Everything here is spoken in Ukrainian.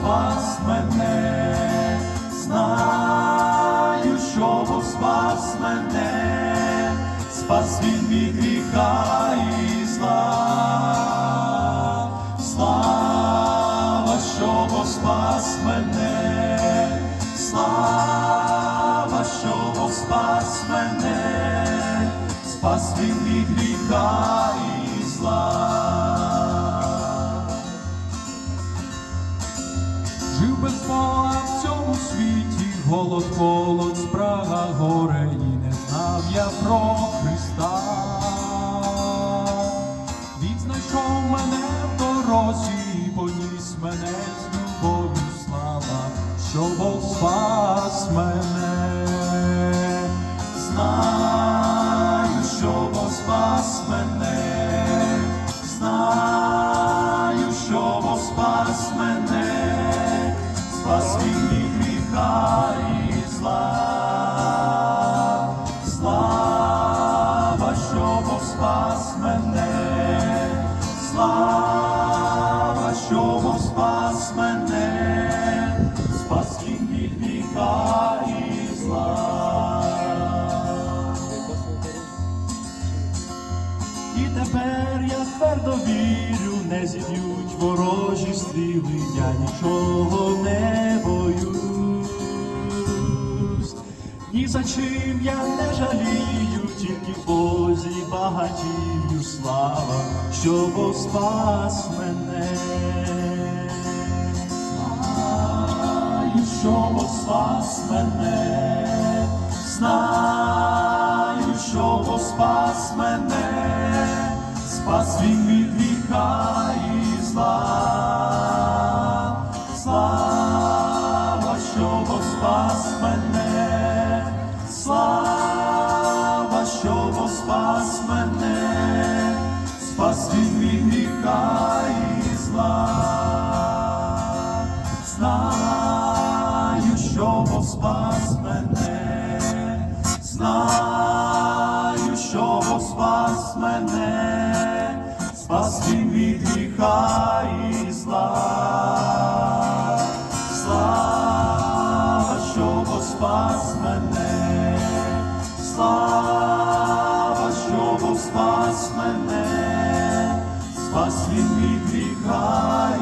спас мене, знаю, що Бог спас мене, спас він від гріха і зла. Слава, що Бог спас мене, слава, що Бог спас мене, спас він від гріха і зла. Жив без Бога в цьому світі, голод, голод, спрага, горе, і не знав я про Христа. Він знайшов мене в дорозі, і поніс мене з любов'ю слава, що Бог спас мене. Знаю, що Бог спас мене, знаю, що Бог спас мене, гріха і зла. Слава, що Бог спас мене, слава, що Бог спас мене, спас він від гріха і зла. І тепер я твердо вірю, не зіб'ють ворожі стріли, я нічого не за чим я не жалію, тільки Бозі багатію слава, що Бог спас мене. Знаю, що Бог спас мене, знаю, що Бог спас мене, спас він від гріха Спасти від гріха і зла, знаю, що Бог спас мене, знаю, що Бог спас мене, спас він від гріха і зла, слава, що Бог спас мене, слава, що Бог спас мене від гріха.